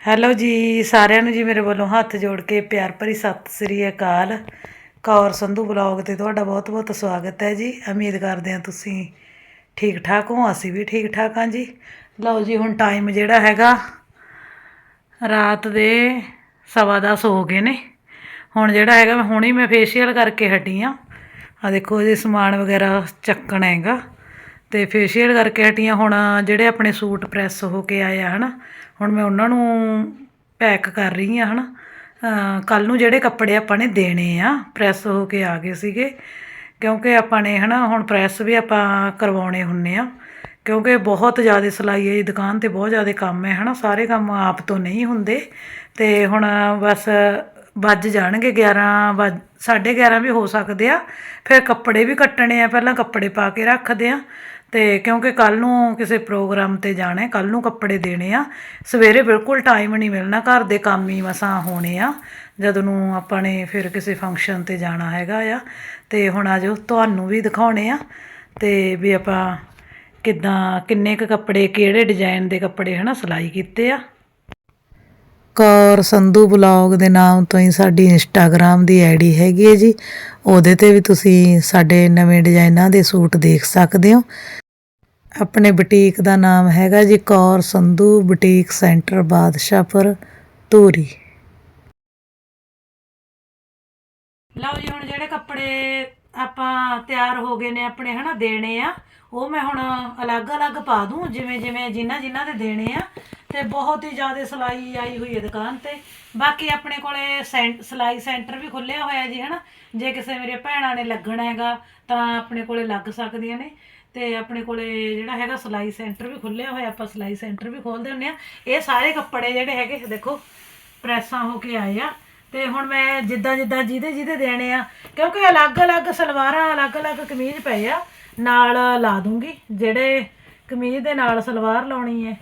Hello ਜੀ, ਸਾਰਿਆਂ ਨੂੰ ਜੀ ਮੇਰੇ ਵੱਲੋਂ ਹੱਥ ਜੋੜ ਕੇ ਪਿਆਰ ਭਰੀ ਸਤਿ ਸ੍ਰੀ ਅਕਾਲ। ਕੌਰ ਸੰਧੂ ਬਲੌਗ ਤੇ ਤੁਹਾਡਾ ਬਹੁਤ ਬਹੁਤ ਸਵਾਗਤ ਹੈ ਜੀ। ਉਮੀਦ ਕਰਦੇ ਹਾਂ ਤੁਸੀਂ ਠੀਕ ਠਾਕ ਹੋ, ਅਸੀਂ ਵੀ ਠੀਕ ਠਾਕ ਹਾਂ ਜੀ। ਲਓ ਜੀ, ਹੁਣ ਟਾਈਮ ਜਿਹੜਾ ਹੈਗਾ, ਰਾਤ ਦੇ ਸਵਾ ਦਸ ਹੋ ਗਏ ਨੇ। ਹੁਣ ਜਿਹੜਾ ਹੈਗਾ, ਮੈਂ ਹੁਣੇ ਮੈਂ ਫੇਸ਼ੀਅਲ ਕਰਕੇ ਹਟੀ ਆ ਆ ਦੇਖੋ ਜੀ ਸਮਾਨ ਵਗੈਰਾ ਚੱਕਣਾ ਹੈਗਾ। ਤੇ ਫੇਸ਼ੀਅਲ ਕਰਕੇ ਹਟੀਆਂ ਹੁਣ ਜਿਹੜੇ ਆਪਣੇ ਸੂਟ ਪ੍ਰੈਸ ਹੋ ਕੇ ਆਏ ਆ, ਹਨਾ ਹੁਣ ਮੈਂ ਉਹਨਾਂ ਨੂੰ ਪੈਕ ਕਰ ਰਹੀ ਹਾਂ ਹੈ ਨਾ ਕੱਲ੍ਹ ਨੂੰ ਜਿਹੜੇ ਕੱਪੜੇ ਆਪਾਂ ਨੇ ਦੇਣੇ ਆ, ਪ੍ਰੈਸ ਹੋ ਕੇ ਆ ਗਏ ਸੀਗੇ, ਕਿਉਂਕਿ ਆਪਾਂ ਨੇ ਹੈ ਨਾ ਹੁਣ ਪ੍ਰੈਸ ਵੀ ਆਪਾਂ ਕਰਵਾਉਣੇ ਹੁੰਨੇ ਆ, ਕਿਉਂਕਿ ਬਹੁਤ ਜ਼ਿਆਦਾ ਸਿਲਾਈ ਹੈ ਦੁਕਾਨ ਤੇ ਬਹੁਤ ਜ਼ਿਆਦਾ ਕੰਮ ਹੈ, ਹਨਾ। ਸਾਰੇ ਕੰਮ ਆਪ ਤੋਂ ਨਹੀਂ ਹੁੰਦੇ, ਤੇ ਹੁਣ ਬਸ ਵੱਜ ਜਾਣਗੇ 11 ਵੱਜ 11:30 ਵੀ ਹੋ ਸਕਦੇ ਆ, ਫਿਰ ਕੱਪੜੇ ਵੀ ਕੱਟਣੇ ਆ, ਪਹਿਲਾਂ ਕੱਪੜੇ ਪਾ ਕੇ ਰੱਖਦੇ ਆ ਅਤੇ ਕਿਉਂਕਿ ਕੱਲ੍ਹ ਨੂੰ ਕਿਸੇ ਪ੍ਰੋਗਰਾਮ ਤੇ ਜਾਣਾ ਕੱਲ੍ਹ ਨੂੰ ਕੱਪੜੇ ਦੇਣੇ ਆ। ਸਵੇਰੇ ਬਿਲਕੁਲ ਟਾਈਮ ਨਹੀਂ ਮਿਲਣਾ, ਘਰ ਦੇ ਕੰਮ ਹੀ ਮਸਾਂ ਹੋਣੇ ਆ। ਜਦੋਂ ਨੂੰ ਆਪਾਂ ਨੇ ਫਿਰ ਕਿਸੇ ਫੰਕਸ਼ਨ ਤੇ ਜਾਣਾ ਹੈਗਾ ਆ। ਅਤੇ ਹੁਣ ਆ ਜਾਓ, ਤੁਹਾਨੂੰ ਵੀ ਦਿਖਾਉਣੇ ਆ। ਅਤੇ ਵੀ ਆਪਾਂ ਕਿੱਦਾਂ, ਕਿੰਨੇ ਕੁ ਕੱਪੜੇ, ਕਿਹੜੇ ਡਿਜ਼ਾਈਨ ਦੇ ਕੱਪੜੇ ਹਨਾ, ਸਿਲਾਈ ਕੀਤੇ ਆ। ਕੌਰ ਸੰਧੂ ਬਲੌਗ ਦੇ ਨਾਮ ਤੋਂ ਹੀ ਸਾਡੀ ਇੰਸਟਾਗ੍ਰam ਦੀ ਆਈਡੀ ਹੈਗੀ ਹੈ ਜੀ। ਉਹਦੇ ਤੇ ਵੀ ਤੁਸੀਂ ਸਾਡੇ ਨਵੇਂ ਡਿਜ਼ਾਈਨਾਂ ਦੇ ਸੂਟ ਦੇਖ ਸਕਦੇ ਹੋ। ਆਪਣੇ ਬੁਟੀਕ ਦਾ ਨਾਮ ਹੈਗਾ ਜੀ ਕੌਰ ਸੰਧੂ ਬੁਟੀਕ ਸੈਂਟਰ ਬਾਦਸ਼ਾਹਪੁਰ, ਧੂਰੀ। ਲਓ ਜੀ, ਹੁਣ ਜਿਹੜੇ ਕੱਪੜੇ ਆਪਾਂ ਤਿਆਰ ਹੋ ਗਏ ਨੇ ਆਪਣੇ, ਹਨਾ, ਦੇਣੇ ਆ, ਉਹ ਮੈਂ ਹੁਣ ਅਲੱਗ-ਅਲੱਗ ਪਾ ਦੂੰ, ਜਿਵੇਂ ਜਿਵੇਂ ਜਿਨ੍ਹਾਂ ਜਿਨ੍ਹਾਂ ਦੇ ਦੇਣੇ ਆ। ਤੇ ਬਹੁਤ ਹੀ ਜ਼ਿਆਦਾ ਸਿਲਾਈ ਆਈ ਹੋਈ ਹੈ ਦੁਕਾਨ ਤੇ। ਬਾਕੀ ਆਪਣੇ ਕੋਲੇ ਸੈਂ- ਸਿਲਾਈ ਸੈਂਟਰ ਵੀ ਖੁੱਲਿਆ ਹੋਇਆ ਜੀ, ਹਨਾ। ਜੇ ਕਿਸੇ ਮੇਰੇ ਭੈਣਾਂ ਨੇ ਲੱਗਣਾ ਹੈਗਾ, ਤਾਂ ਆਪਣੇ ਕੋਲੇ ਲੱਗ ਸਕਦੀਆਂ ਨੇ। ਤੇ ਆਪਣੇ ਕੋਲੇ ਜਿਹੜਾ ਹੈਗਾ ਸਿਲਾਈ ਸੈਂਟਰ ਵੀ ਖੁੱਲਿਆ ਹੋਇਆ, ਆਪਾਂ ਸਿਲਾਈ ਸੈਂਟਰ ਵੀ ਖੋਲਦੇ ਹੁੰਦੇ ਆ। ਇਹ ਸਾਰੇ ਕੱਪੜੇ ਜਿਹੜੇ ਹੈਗੇ, ਦੇਖੋ, ਪ੍ਰੈਸਾਂ ਹੋ ਕੇ ਆਏ ਆ। ਤੇ ਹੁਣ ਮੈਂ ਜਿੱਦਾਂ ਜਿੱਦਾਂ ਜਿਹਦੇ ਜਿਹਦੇ ਦੇਣੇ ਆ, ਕਿਉਂਕਿ ਅਲੱਗ-ਅਲੱਗ ਸਲਵਾਰਾਂ ਅਲੱਗ-ਅਲੱਗ ਕਮੀਜ਼ ਪਏ ਆ, ਨਾਲ ਲਾ ਦੂੰਗੀ। ਜਿਹੜੇ ਕਮੀਜ਼ ਦੇ ਨਾਲ ਸਲਵਾਰ ਲਾਉਣੀ ਹੈ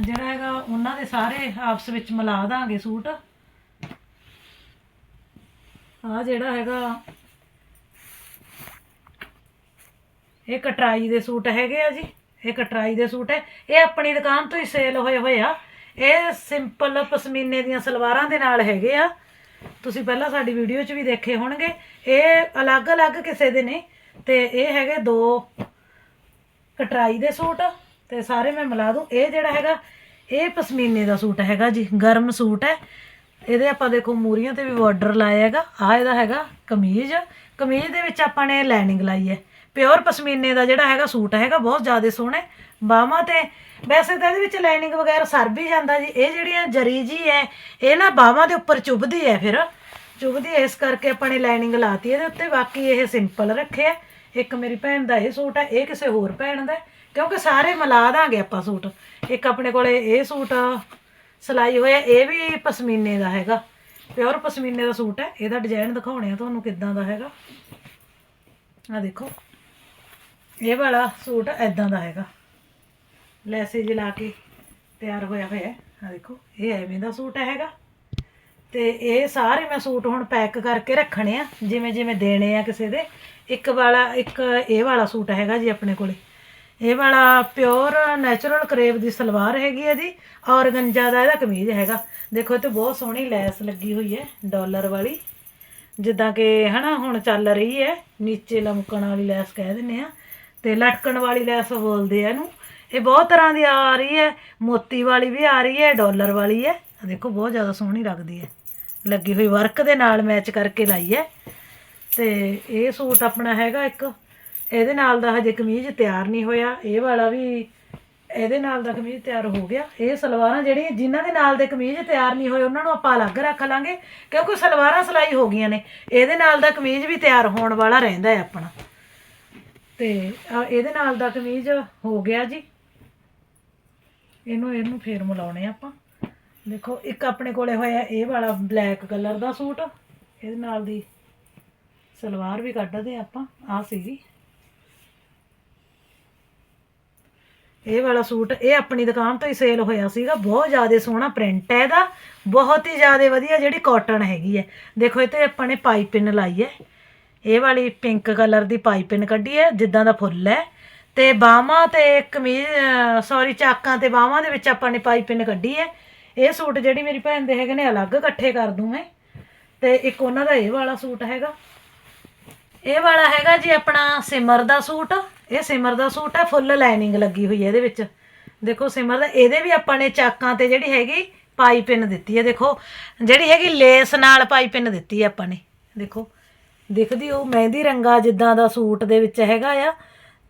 ਜਿਹੜਾ ਹੈਗਾ ਉਹਨਾਂ ਦੇ ਸਾਰੇ ਆਪਸ ਵਿੱਚ ਮਿਲਾ ਦਾਂਗੇ ਸੂਟ। ਆ ਜਿਹੜਾ ਹੈਗਾ ਇਹ ਕਟਰਾਈ ਦੇ ਸੂਟ ਹੈਗੇ ਆ ਜੀ ਇਹ ਕਟਰਾਈ ਦੇ ਸੂਟ ਹੈ। ਇਹ ਆਪਣੀ ਦੁਕਾਨ ਤੋਂ ਹੀ ਸੇਲ ਹੋਏ ਹੋਏ ਆ। ਇਹ ਸਿੰਪਲ ਪਸ਼ਮੀਨੇ ਦੀਆਂ ਸਲਵਾਰਾਂ ਦੇ ਨਾਲ ਹੈਗੇ ਆ। ਤੁਸੀਂ ਪਹਿਲਾਂ ਸਾਡੀ ਵੀਡੀਓ 'ਚ ਵੀ ਦੇਖੇ ਹੋਣਗੇ। ਇਹ ਅਲੱਗ-ਅਲੱਗ ਕਿਸੇ ਦੇ ਨੇ ਤੇ ਇਹ ਹੈਗੇ ਦੋ ਕਟਰਾਈ ਦੇ ਸੂਟ ਤੇ ਸਾਰੇ ਮੈਂ ਮਿਲਾ ਦੂੰ। ਇਹ ਜਿਹੜਾ ਹੈਗਾ, ਇਹ ਪਸ਼ਮੀਨੇ ਦਾ ਸੂਟ ਹੈਗਾ ਜੀ, ਗਰਮ ਸੂਟ ਹੈ। ਇਹਦੇ ਆਪਾਂ ਦੇਖੋ ਮੂਰੀਆਂ ਤੇ ਵੀ ਬਾਰਡਰ ਲਾਇਆ ਹੈਗਾ। ਆ ਇਹਦਾ ਹੈਗਾ ਕਮੀਜ਼। ਕਮੀਜ਼ ਦੇ ਵਿੱਚ ਆਪਾਂ ਨੇ ਲਾਈਨਿੰਗ ਲਾਈ ਹੈ। ਪਿਓਰ ਪਸ਼ਮੀਨੇ ਦਾ ਜਿਹੜਾ ਹੈਗਾ ਸੂਟ ਹੈਗਾ ਬਹੁਤ ਜ਼ਿਆਦਾ ਸੋਹਣਾ ਹੈ। ਬਾਹਾਂ ਤੇ ਵੈਸੇ ਤਾਂ ਇਹਦੇ ਵਿੱਚ ਲਾਈਨਿੰਗ ਵਗੈਰਾ ਸਰ ਵੀ ਜਾਂਦਾ ਜੀ। ਇਹ ਜਿਹੜੀਆਂ ਜਰੀ ਜੀ ਹੈ ਇਹ ਨਾ ਬਾਹਾਂ ਦੇ ਉੱਪਰ ਚੁੱਭਦੀ ਹੈ ਫਿਰ। ਚੁੱਭਦੀ ਹੈ ਇਸ ਕਰਕੇ ਆਪਾਂ ਨੇ ਲਾਈਨਿੰਗ ਲਾਤੀ ਇਹਦੇ ਉੱਤੇ। ਬਾਕੀ ਇਹ ਸਿੰਪਲ ਰੱਖਿਆ। ਇੱਕ ਮੇਰੀ ਭੈਣ ਦਾ ਇਹ ਸੂਟ ਹੈ ਇਹ ਕਿਸੇ ਹੋਰ ਭੈਣ ਦਾ ਕਿਉਂਕਿ ਸਾਰੇ ਮਿਲਾ ਦਾਂਗੇ ਆਪਾਂ ਸੂਟ। ਇੱਕ ਆਪਣੇ ਕੋਲੇ ਇਹ ਸੂਟ ਸਿਲਾਈ ਹੋਇਆ, ਇਹ ਵੀ ਪਸ਼ਮੀਨੇ ਦਾ ਹੈਗਾ। ਪਿਓਰ ਪਸ਼ਮੀਨੇ ਦਾ ਸੂਟ ਹੈ ਇਹਦਾ ਡਿਜ਼ਾਈਨ ਦਿਖਾਉਣੇ ਆ ਤੁਹਾਨੂੰ ਕਿੱਦਾਂ ਦਾ ਹੈਗਾ। ਆ ਦੇਖੋ। ਇਹ ਵਾਲਾ ਸੂਟ ਐਦਾਂ ਦਾ ਹੈਗਾ। ਲੈਸੇਜ ਲਾ ਕੇ ਤਿਆਰ ਹੋਇਆ ਹੋਇਆ ਆ ਦੇਖੋ, ਇਹ ਐਵੇਂ ਦਾ ਸੂਟ ਹੈਗਾ। ਤੇ ਇਹ ਸਾਰੇ ਮੈਂ ਸੂਟ ਹੁਣ ਪੈਕ ਕਰਕੇ ਰੱਖਣੇ ਆ, ਜਿਵੇਂ ਜਿਵੇਂ ਦੇਣੇ ਆ ਕਿਸੇ ਦੇ। ਇੱਕ ਵਾਲਾ, ਇੱਕ ਇਹ ਵਾਲਾ ਸੂਟ ਹੈਗਾ ਜੀ ਆਪਣੇ ਕੋਲੇ। ਇਹ ਵਾਲਾ ਪਿਓਰ ਨੈਚੁਰਲ ਕਰੇਵ ਦੀ ਸਲਵਾਰ ਹੈਗੀ ਇਹਦੀ ਔਰ ਗੰਜਾ ਦਾ ਇਹਦਾ ਕਮੀਜ਼ ਹੈਗਾ। ਦੇਖੋ, ਇਹ ਤੇ ਬਹੁਤ ਸੋਹਣੀ ਲੈਸ ਲੱਗੀ ਹੋਈ ਹੈ, ਡਾਲਰ ਵਾਲੀ। ਜਿੱਦਾਂ ਕਿ ਹਨਾ, ਹੁਣ ਚੱਲ ਰਹੀ ਹੈ, ਨੀਚੇ ਲਮਕਣ ਵਾਲੀ ਲੈਸ ਕਹਿ ਦਿੰਦੇ ਆ। ਤੇ ਲਟਕਣ ਵਾਲੀ ਲੈਸ ਬੋਲਦੇ ਆ ਇਹਨੂੰ। ਇਹ ਬਹੁਤ ਤਰ੍ਹਾਂ ਦੀ ਆ ਰਹੀ ਹੈ, ਮੋਤੀ ਵਾਲੀ ਵੀ ਆ ਰਹੀ ਹੈ, ਡਾਲਰ ਵਾਲੀ ਹੈ। ਦੇਖੋ, ਬਹੁਤ ਜ਼ਿਆਦਾ ਸੋਹਣੀ ਲੱਗਦੀ ਹੈ। ਲੱਗੀ ਹੋਈ ਵਰਕ ਦੇ ਨਾਲ ਮੈਚ ਕਰਕੇ ਲਾਈ ਹੈ। ਤੇ ਇਹ ਸੂਟ ਆਪਣਾ ਹੈਗਾ ਇੱਕ, ਇਹਦੇ ਨਾਲ ਦਾ ਹਜੇ ਕਮੀਜ਼ ਤਿਆਰ ਨਹੀਂ ਹੋਇਆ। ਇਹ ਵਾਲਾ ਵੀ ਇਹਦੇ ਨਾਲ ਦਾ ਕਮੀਜ਼ ਤਿਆਰ ਹੋ ਗਿਆ। ਇਹ ਸਲਵਾਰਾਂ ਜਿਹੜੀਆਂ, ਜਿਨ੍ਹਾਂ ਦੇ ਨਾਲ ਦੇ ਕਮੀਜ਼ ਤਿਆਰ ਨਹੀਂ ਹੋਏ, ਉਹਨਾਂ ਨੂੰ ਆਪਾਂ ਅਲੱਗ ਰੱਖ ਲਾਂਗੇ, ਕਿਉਂਕਿ ਸਲਵਾਰਾਂ ਸਿਲਾਈ ਹੋ ਗਈਆਂ ਨੇ। ਇਹਦੇ ਨਾਲ ਦਾ ਕਮੀਜ਼ ਵੀ ਤਿਆਰ ਹੋਣ ਵਾਲਾ ਰਹਿੰਦਾ ਹੈ ਆਪਣਾ। ਤੇ ਇਹਦੇ ਨਾਲ ਦਾ ਕਮੀਜ਼ ਹੋ ਗਿਆ ਜੀ। ਇਹਨੂੰ ਇਹਨੂੰ ਫੇਰ ਮਿਲਾਉਣੇ ਆਪਾਂ। ਦੇਖੋ, ਇੱਕ ਆਪਣੇ ਕੋਲੇ ਹੋਇਆ ਇਹ ਵਾਲਾ ਬਲੈਕ ਕਲਰ ਦਾ ਸੂਟ। ਇਹਦੇ ਨਾਲ ਦੀ ਸਲਵਾਰ ਵੀ ਕੱਢਦੇ ਆਪਾਂ ਆ ਸੀਗੀ। ਇਹ ਵਾਲਾ ਸੂਟ, ਇਹ ਆਪਣੀ ਦੁਕਾਨ ਤੋਂ ਹੀ ਸੇਲ ਹੋਇਆ ਸੀਗਾ। ਬਹੁਤ ਜ਼ਿਆਦਾ ਸੋਹਣਾ ਪ੍ਰਿੰਟ ਹੈ ਇਹਦਾ। ਬਹੁਤ ਹੀ ਜ਼ਿਆਦਾ ਵਧੀਆ ਜਿਹੜੀ ਕਾਟਨ ਹੈਗੀ ਹੈ। ਦੇਖੋ, ਇਹ ਤੇ ਆਪਾਂ ਨੇ ਪਾਈਪਿੰਨ ਲਾਈ ਹੈ। ਇਹ ਵਾਲੀ ਪਿੰਕ ਕਲਰ ਦੀ ਪਾਈਪਿੰਨ ਕੱਢੀ ਹੈ, ਜਿੱਦਾਂ ਦਾ ਫੁੱਲ ਹੈ। ਤੇ ਬਾਹਾਂ ਤੇ ਕਮੀਜ਼ ਸੌਰੀ ਚਾਕਾਂ ਤੇ ਬਾਹਾਂ ਦੇ ਵਿੱਚ ਆਪਾਂ ਨੇ ਪਾਈਪਿੰਨ ਕੱਢੀ ਹੈ। ਇਹ ਸੂਟ ਜਿਹੜੀ ਮੇਰੀ ਭੈਣ ਦੇ ਹੈਗੇ ਨੇ, ਅਲੱਗ ਇਕੱਠੇ ਕਰ ਦੂੰ ਮੈਂ। ਤੇ ਇੱਕ ਉਹਨਾਂ ਦਾ ਇਹ ਵਾਲਾ ਸੂਟ ਹੈਗਾ। ਇਹ ਵਾਲਾ ਹੈਗਾ ਜੀ ਆਪਣਾ ਸਿਮਰ ਦਾ ਸੂਟ। ਇਹ ਸਿਮਰ ਦਾ ਸੂਟ ਹੈ, ਫੁੱਲ ਲਾਈਨਿੰਗ ਲੱਗੀ ਹੋਈ ਹੈ ਇਹਦੇ ਵਿੱਚ। ਦੇਖੋ ਸਿਮਰ ਦਾ, ਇਹਦੇ ਵੀ ਆਪਾਂ ਨੇ ਚਾਕਾਂ ਤੇ ਜਿਹੜੀ ਹੈਗੀ ਪਾਈਪਿੰਨ ਦਿੱਤੀ ਹੈ, ਦੇਖੋ। ਜਿਹੜੀ ਹੈਗੀ ਲੇਸ ਨਾਲ ਪਾਈਪਿੰਨ ਦਿੱਤੀ ਹੈ ਆਪਾਂ ਨੇ, ਦੇਖੋ। ਦਿਖਦੀ, ਉਹ ਮਹਿੰਦੀ ਰੰਗਾ ਜਿੱਦਾਂ ਦਾ ਸੂਟ ਦੇ ਵਿੱਚ ਹੈਗਾ ਆ।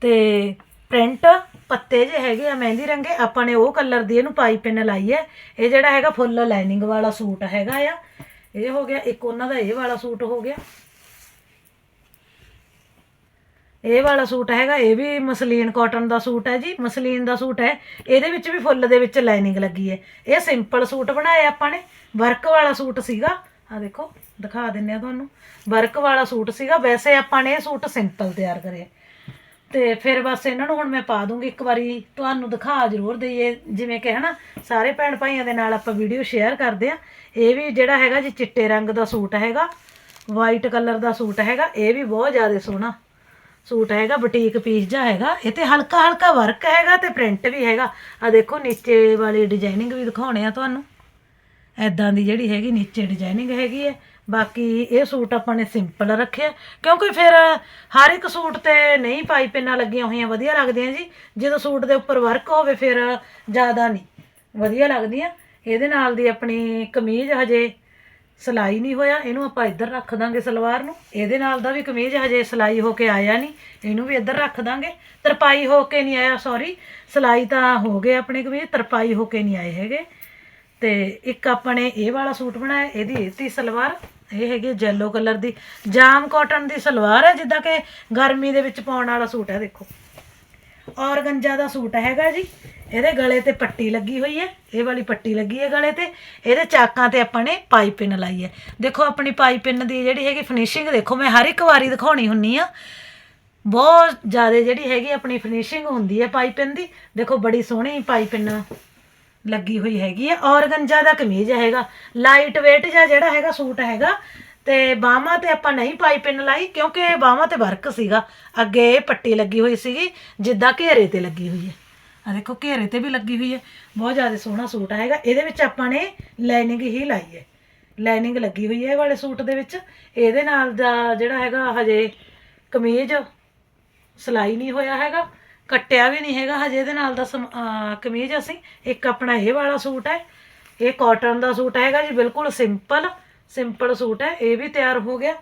ਤੇ ਪ੍ਰਿੰਟ ਪੱਤੇ ਜੇ ਹੈਗੇ ਆ ਮਹਿੰਦੀ ਰੰਗੇ, ਆਪਾਂ ਨੇ ਉਹ ਕਲਰ ਦੀ ਇਹਨੂੰ ਪਾਈਪਿੰਨ ਲਾਈ ਹੈ। ਇਹ ਜਿਹੜਾ ਹੈਗਾ ਫੁੱਲ ਲਾਈਨਿੰਗ ਵਾਲਾ ਸੂਟ ਹੈਗਾ ਆ। ਇਹ ਹੋ ਗਿਆ, ਇੱਕ ਉਹਨਾਂ ਦਾ ਇਹ ਵਾਲਾ ਸੂਟ ਹੋ ਗਿਆ। ਇਹ ਵਾਲਾ ਸੂਟ ਹੈਗਾ, ਇਹ ਵੀ ਮਸਲੀਨ ਕਾਟਨ ਦਾ ਸੂਟ ਹੈ ਜੀ। ਮਸਲੀਨ ਦਾ ਸੂਟ ਹੈ, ਇਹਦੇ ਵਿੱਚ ਵੀ ਫੁੱਲ ਦੇ ਵਿੱਚ ਲਾਈਨਿੰਗ ਲੱਗੀ ਹੈ। ਇਹ ਸਿੰਪਲ ਸੂਟ ਬਣਾਇਆ ਆਪਾਂ ਨੇ, ਵਰਕ ਵਾਲਾ ਸੂਟ ਸੀਗਾ। ਆ ਦੇਖੋ। ਦਿਖਾ ਦਿੰਨੇ ਆ ਤੁਹਾਨੂੰ। ਵਰਕ ਵਾਲਾ ਸੂਟ ਸੀਗਾ, ਵੈਸੇ ਆਪਾਂ ਨੇ ਇਹ ਸੂਟ ਸਿੰਪਲ ਤਿਆਰ ਕਰਿਆ। ਤੇ ਫਿਰ ਬਸ ਇਹਨਾਂ ਨੂੰ ਹੁਣ ਮੈਂ ਪਾ ਦੂੰਗੀ, ਇੱਕ ਵਾਰੀ ਤੁਹਾਨੂੰ ਦਿਖਾ ਜ਼ਰੂਰ ਦਈਏ। ਜਿਵੇਂ ਕਿ ਹਨਾ, ਸਾਰੇ ਭੈਣ ਭਾਈਆਂ ਦੇ ਨਾਲ ਆਪਾਂ ਵੀਡੀਓ ਸ਼ੇਅਰ ਕਰਦੇ ਆ। ਇਹ ਵੀ ਜਿਹੜਾ ਹੈਗਾ ਜੀ ਚਿੱਟੇ ਰੰਗ ਦਾ ਸੂਟ ਹੈਗਾ ਵਾਈਟ ਕਲਰ ਦਾ ਸੂਟ ਹੈਗਾ, ਇਹ ਵੀ ਬਹੁਤ ਜ਼ਿਆਦਾ ਸੋਹਣਾ ਸੂਟ ਹੈਗਾ, ਬੁਟੀਕ ਪੀਸ ਜਾ ਹੈਗਾ। ਇਹ ਤੇ ਹਲਕਾ ਹਲਕਾ ਵਰਕ ਹੈਗਾ ਤੇ ਪ੍ਰਿੰਟ ਵੀ ਹੈਗਾ। ਆ ਦੇਖੋ, ਨੀਚੇ ਵਾਲੀ ਡਿਜ਼ਾਈਨਿੰਗ ਵੀ ਦਿਖਾਉਣੇ ਆ ਤੁਹਾਨੂੰ। ਐਦਾਂ ਦੀ ਜਿਹੜੀ ਹੈਗੀ, ਨੀਚੇ ਡਿਜ਼ਾਈਨਿੰਗ ਹੈਗੀ ਹੈ। ਬਾਕੀ ਇਹ ਸੂਟ ਆਪਾਂ ਨੇ ਸਿੰਪਲ ਰੱਖਿਆ। ਕਿਉਂਕਿ ਫਿਰ ਹਰ ਇੱਕ ਸੂਟ ਤੇ ਨਹੀਂ ਪਾਈਪਿੰਨਾਂ ਲੱਗੀਆਂ ਹੋਈਆਂ, ਵਧੀਆ ਲੱਗਦੀਆਂ ਜੀ। ਜਦੋਂ ਸੂਟ ਦੇ ਉੱਪਰ ਵਰਕ ਹੋਵੇ ਫਿਰ ਜ਼ਿਆਦਾ ਨਹੀਂ, ਵਧੀਆ ਲੱਗਦੀਆਂ। ਇਹਦੇ ਨਾਲ ਦੀ ਆਪਣੀ ਕਮੀਜ਼ ਹਜੇ ਸਿਲਾਈ ਨਹੀਂ ਹੋਇਆ, ਇਹਨੂੰ ਆਪਾਂ ਇੱਧਰ ਰੱਖ ਦਾਂਗੇ ਸਲਵਾਰ ਨੂੰ। ਇਹਦੇ ਨਾਲ ਦਾ ਵੀ ਕਮੀਜ਼ ਹਜੇ ਸਿਲਾਈ ਹੋ ਕੇ ਆਇਆ ਨਹੀਂ, ਇਹਨੂੰ ਵੀ ਇੱਧਰ ਰੱਖ ਦਾਂਗੇ। ਤਰਪਾਈ ਹੋ ਕੇ ਨਹੀਂ ਆਇਆ ਸੌਰੀ ਸਿਲਾਈ ਤਾਂ ਹੋ ਗਏ ਆਪਣੇ ਕਮੀਜ਼, ਤਰਪਾਈ ਹੋ ਕੇ ਨਹੀਂ ਆਏ ਹੈਗੇ। ਤੇ ਇੱਕ ਆਪਾਂ ਨੇ ਇਹ ਵਾਲਾ ਸੂਟ ਬਣਾਇਆ, ਇਹਦੀ ਇਹ ਤੀ ਸਲਵਾਰ। ਇਹ ਹੈਗੀ ਜੈਲੋ ਕਲਰ ਦੀ। ਜਾਮ ਕਾਟਨ ਦੀ ਸਲਵਾਰ ਹੈ ਜਿੱਦਾਂ ਕਿ ਗਰਮੀ ਦੇ ਵਿੱਚ ਪਾਉਣ ਵਾਲਾ ਸੂਟ ਹੈ ਦੇਖੋ। ਔਰਗੰਜਾ ਦਾ ਸੂਟ ਹੈਗਾ ਜੀ। ਇਹਦੇ ਗਲੇ ਤੇ ਪੱਟੀ ਲੱਗੀ ਹੋਈ ਹੈ। ਇਹ ਵਾਲੀ ਪੱਟੀ ਲੱਗੀ ਹੈ ਗਲੇ ਤੇ। ਇਹਦੇ ਚਾਕਾਂ ਤੇ ਆਪਾਂ ਨੇ ਪਾਈਪਿੰਨ ਲਾਈ ਹੈ। ਦੇਖੋ, ਆਪਣੀ ਪਾਈਪਿੰਨ ਦੀ ਜਿਹੜੀ ਹੈਗੀ ਫਿਨਿਸ਼ਿੰਗ ਦੇਖੋ, ਮੈਂ ਹਰ ਇੱਕ ਵਾਰੀ ਦਿਖਾਉਣੀ ਹੁੰਨੀ ਆ। ਬਹੁਤ ਜ਼ਿਆਦਾ ਜਿਹੜੀ ਹੈਗੀ ਆਪਣੀ ਫਿਨਿਸ਼ਿੰਗ ਹੁੰਦੀ ਹੈ ਪਾਈਪਿੰਨ ਦੀ। ਦੇਖੋ, ਬੜੀ ਸੋਹਣੀ ਪਾਈਪਿੰਨ ਲੱਗੀ ਹੋਈ ਹੈਗੀ ਹੈ ਔਰਗੰਜਾ ਦਾ ਕਮੀਜ਼ ਹੈਗਾ ਲਾਈਟ weight ਜਿਹਾ ਜਿਹੜਾ ਹੈਗਾ, ਸੂਟ ਹੈਗਾ। ਤੇ ਬਾਹਾਂ ਤੇ ਆਪਾਂ ਨਹੀਂ ਪਾਈ ਪਿੰਨ ਲਾਈ, ਕਿਉਂਕਿ ਬਾਹਾਂ ਤੇ ਵਰਕ ਸੀਗਾ। ਅੱਗੇ ਇਹ ਪੱਟੀ ਲੱਗੀ ਹੋਈ ਸੀਗੀ, ਜਿੱਦਾਂ ਘੇਰੇ ਤੇ ਲੱਗੀ ਹੋਈ ਹੈ। ਆ ਦੇਖੋ, ਘੇਰੇ ਤੇ ਵੀ ਲੱਗੀ ਹੋਈ ਹੈ। ਬਹੁਤ ਜ਼ਿਆਦਾ ਸੋਹਣਾ ਸੂਟ ਹੈਗਾ। ਇਹਦੇ ਵਿੱਚ ਆਪਾਂ ਨੇ ਲਾਈਨਿੰਗ ਹੀ ਲਾਈ ਹੈ। ਲਾਈਨਿੰਗ ਲੱਗੀ ਹੋਈ ਹੈ ਇਹ ਵਾਲੇ ਸੂਟ ਦੇ ਵਿੱਚ। ਇਹਦੇ ਨਾਲ ਦਾ ਜਿਹੜਾ ਹੈਗਾ, ਹਜੇ ਕਮੀਜ਼ ਸਿਲਾਈ ਨਹੀਂ ਹੋਇਆ ਹੈਗਾ। ਕੱਟਿਆ ਵੀ ਨਹੀਂ ਹੈਗਾ ਹਜੇ ਇਹਦੇ ਨਾਲ ਦਾ ਸਮ- ਕਮੀਜ਼ ਅਸੀਂ। ਇੱਕ ਆਪਣਾ ਇਹ ਵਾਲਾ ਸੂਟ ਹੈ। ਇਹ ਕਾਟਨ ਦਾ ਸੂਟ ਹੈਗਾ ਜੀ, ਬਿਲਕੁਲ ਸਿੰਪਲ ਸਿੰਪਲ ਸੂਟ ਹੈ। ਇਹ ਵੀ ਤਿਆਰ ਹੋ ਗਿਆ।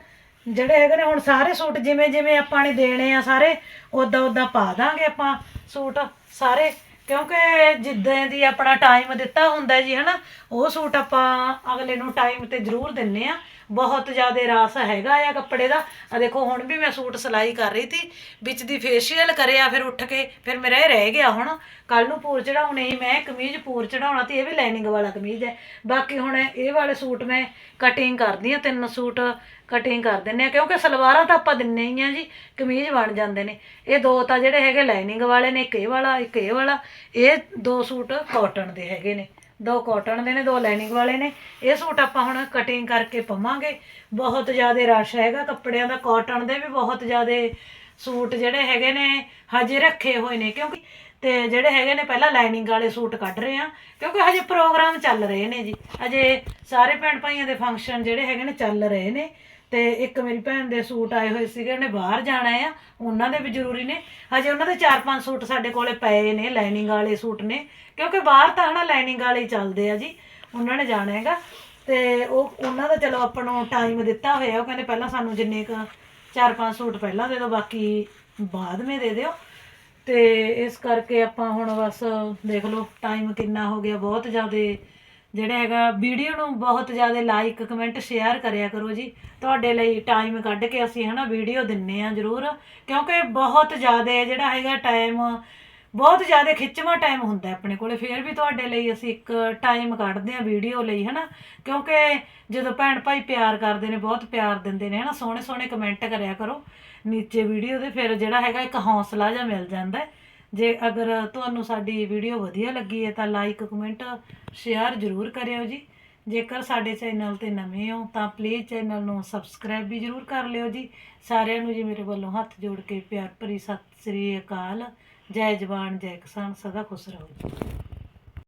ਜਿਹੜੇ ਹੈਗੇ ਨੇ ਹੁਣ ਸਾਰੇ ਸੂਟ ਜਿਵੇਂ ਜਿਵੇਂ ਆਪਾਂ ਨੇ ਦੇਣੇ ਆ ਸਾਰੇ ਉਦਾਂ ਉਦਾਂ ਪਾ ਦਾਂਗੇ ਆਪਾਂ ਸੂਟ ਸਾਰੇ। ਕਿਉਂਕਿ ਜਿੱਦਾਂ ਦੀ ਆਪਣਾ ਟਾਈਮ ਦਿੱਤਾ ਹੁੰਦਾ ਜੀ, ਹਨਾ? ਉਹ ਸੂਟ ਆਪਾਂ ਅਗਲੇ ਨੂੰ ਟਾਈਮ ਤੇ ਜ਼ਰੂਰ ਦਿੰਨੇ ਆ। ਬਹੁਤ ਜ਼ਿਆਦਾ ਰਾਸ ਹੈਗਾ ਆ ਕੱਪੜੇ ਦਾ। ਆ ਦੇਖੋ, ਹੁਣ ਵੀ ਮੈਂ ਸੂਟ ਸਿਲਾਈ ਕਰ ਰਹੀ ਸੀ, ਵਿੱਚ ਦੀ ਫੇਸ਼ੀਅਲ ਕਰਿਆ, ਫਿਰ ਉੱਠ ਕੇ, ਫਿਰ ਮੇਰਾ ਇਹ ਰਹਿ ਗਿਆ ਹੁਣ। ਕੱਲ ਨੂੰ ਪੂਰ ਚੜਾਉਣੇ ਹੀ, ਮੈਂ ਕਮੀਜ਼ ਪੂਰ ਚੜਾਉਣਾ ਤੇ ਇਹ ਵੀ ਲਾਈਨਿੰਗ ਵਾਲਾ ਕਮੀਜ਼ ਹੈ। ਬਾਕੀ ਹੁਣ ਇਹ ਵਾਲੇ ਸੂਟ ਮੈਂ ਕਟਿੰਗ ਕਰਦੀ ਆ ਤਿੰਨ ਸੂਟ ਕਟਿੰਗ ਕਰ ਦਿੰਨੇ ਆ ਕਿਉਂਕਿ ਸਲਵਾਰਾਂ ਤਾਂ ਆਪਾਂ ਦਿੰਨੇ ਹੀ ਆ ਜੀ, ਕਮੀਜ਼ ਬਣ ਜਾਂਦੇ ਨੇ। ਇਹ ਦੋ ਤਾਂ ਜਿਹੜੇ ਹੈਗੇ ਲਾਈਨਿੰਗ ਵਾਲੇ ਨੇ, ਇੱਕ ਇਹ ਵਾਲਾ, ਇੱਕ ਇਹ ਵਾਲਾ, ਇਹ ਦੋ ਸੂਟ ਕਾਟਨ ਦੇ ਹੈਗੇ ਨੇ। ਦੋ ਕਾਟਨ ਦੇ ਨੇ, ਦੋ ਲਾਈਨਿੰਗ ਵਾਲੇ ਨੇ। ਇਹ ਸੂਟ ਆਪਾਂ ਹੁਣ ਕਟਿੰਗ ਕਰਕੇ ਪਵਾਂਗੇ। ਬਹੁਤ ਜ਼ਿਆਦਾ ਰਸ਼ ਹੈਗਾ, ਕੱਪੜਿਆਂ ਦਾ ਕਾਟਨ ਦੇ ਵੀ ਬਹੁਤ ਜ਼ਿਆਦਾ ਸੂਟ ਜਿਹੜੇ ਹੈਗੇ ਨੇ, ਹਜੇ ਰੱਖੇ ਹੋਏ ਨੇ। ਕਿਉਂਕਿ ਤੇ ਜਿਹੜੇ ਹੈਗੇ ਨੇ, ਪਹਿਲਾਂ ਲਾਈਨਿੰਗ ਵਾਲੇ ਸੂਟ ਕੱਢ ਰਹੇ ਆ ਕਿਉਂਕਿ ਹਜੇ ਪ੍ਰੋਗਰਾਮ ਚੱਲ ਰਹੇ ਨੇ ਜੀ। ਹਜੇ ਸਾਰੇ ਭੈਣ ਭਾਈਆਂ ਦੇ ਫੰਕਸ਼ਨ ਜਿਹੜੇ ਹੈਗੇ ਨੇ, ਚੱਲ ਰਹੇ ਨੇ। ਤੇ ਇੱਕ ਮੇਰੀ ਭੈਣ ਦੇ ਸੂਟ ਆਏ ਹੋਏ ਸੀਗੇ, ਉਹਨੇ ਬਾਹਰ ਜਾਣਾ ਆ, ਉਹਨਾਂ ਦੇ ਵੀ ਜ਼ਰੂਰੀ ਨੇ। ਹਜੇ ਉਹਨਾਂ ਦੇ 4-5 ਸੂਟ ਸਾਡੇ ਕੋਲੇ ਪਏ ਨੇ ਲਾਈਨਿੰਗ ਵਾਲੇ ਸੂਟ ਨੇ, ਕਿਉਂਕਿ ਬਾਹਰ ਤਾਂ ਹਨਾ ਲਾਈਨਿੰਗ ਵਾਲੇ ਹੀ ਚੱਲਦੇ ਆ ਜੀ, ਉਹਨਾਂ ਨੇ ਜਾਣਾ ਹੈਗਾ। ਤੇ ਉਹ, ਉਹਨਾਂ ਦਾ ਚਲੋ ਆਪਾਂ ਨੂੰ ਟਾਈਮ ਦਿੱਤਾ ਹੋਇਆ, ਉਹ ਕਹਿੰਦੇ ਪਹਿਲਾਂ ਸਾਨੂੰ ਜਿੰਨੇ ਕ 4-5 ਸੂਟ ਪਹਿਲਾਂ ਦੇ ਦਿਓ, ਬਾਕੀ ਬਾਅਦ ਵਿੱਚ ਦੇ ਦਿਓ। ਤੇ ਇਸ ਕਰਕੇ ਆਪਾਂ ਹੁਣ ਬਸ ਦੇਖ ਲਓ ਟਾਈਮ ਕਿੰਨਾ ਹੋ ਗਿਆ, ਬਹੁਤ ਜ਼ਿਆਦਾ ਜਿਹੜਾ ਹੈਗਾ, ਵੀਡੀਓ ਨੂੰ ਬਹੁਤ ਜ਼ਿਆਦਾ ਲਾਈਕ ਕਮੈਂਟ ਸ਼ੇਅਰ ਕਰਿਆ ਕਰੋ ਜੀ। ਤੁਹਾਡੇ ਲਈ ਟਾਈਮ ਕੱਢ ਕੇ ਅਸੀਂ ਹਨਾ ਵੀਡੀਓ ਦਿੰਨੇ ਆ ਜ਼ਰੂਰ, ਕਿਉਂਕਿ ਬਹੁਤ ਜ਼ਿਆਦਾ ਜਿਹੜਾ ਹੈਗਾ ਟਾਈਮ ਬਹੁਤ ਜ਼ਿਆਦਾ ਖਿੱਚਵਾਂ ਟਾਈਮ ਹੁੰਦਾ ਆਪਣੇ ਕੋਲੇ। ਫਿਰ ਵੀ ਤੁਹਾਡੇ ਲਈ ਅਸੀਂ ਇੱਕ ਟਾਈਮ ਕੱਢਦੇ ਆ ਵੀਡੀਓ ਲਈ ਹਨਾ। ਕਿਉਂਕਿ ਜਦੋਂ ਭੈਣ ਭਾਈ ਪਿਆਰ ਕਰਦੇ ਨੇ, ਬਹੁਤ ਪਿਆਰ ਦਿੰਦੇ ਨੇ ਹਨਾ। ਸੋਹਣੇ ਸੋਹਣੇ ਕਮੈਂਟ ਕਰਿਆ ਕਰੋ। ਨੀਚੇ ਵੀਡੀਓ ਦੇ ਫਿਰ ਜਿਹੜਾ ਹੈਗਾ ਇੱਕ ਹੌਸਲਾ ਜਿਹਾ ਮਿਲ ਜਾਂਦਾ ਹੈ। ਜੇ ਅਗਰ ਤੁਹਾਨੂੰ ਸਾਡੀ ਵੀਡੀਓ ਵਧੀਆ ਲੱਗੀ ਹੈ ਤਾਂ ਲਾਈਕ ਕਮੈਂਟ ਸ਼ੇਅਰ ਜ਼ਰੂਰ ਕਰਿਓ ਜੀ। ਜੇਕਰ ਸਾਡੇ ਚੈਨਲ ਤੇ ਨਵੇਂ ਹੋ ਤਾਂ ਪਲੀਜ਼ ਚੈਨਲ ਨੂੰ ਸਬਸਕ੍ਰਾਈਬ ਵੀ ਜ਼ਰੂਰ ਕਰ ਲਿਓ ਜੀ। ਸਾਰਿਆਂ ਨੂੰ ਜੀ ਮੇਰੇ ਵੱਲੋਂ ਹੱਥ ਜੋੜ ਕੇ ਪਿਆਰ ਭਰੀ ਸਤਿ ਸ੍ਰੀ ਅਕਾਲ। ਜੈ ਜਵਾਨ, ਜੈ ਕਿਸਾਨ, ਸਦਾ ਖੁਸ਼ ਰਹੋ ਜੀ।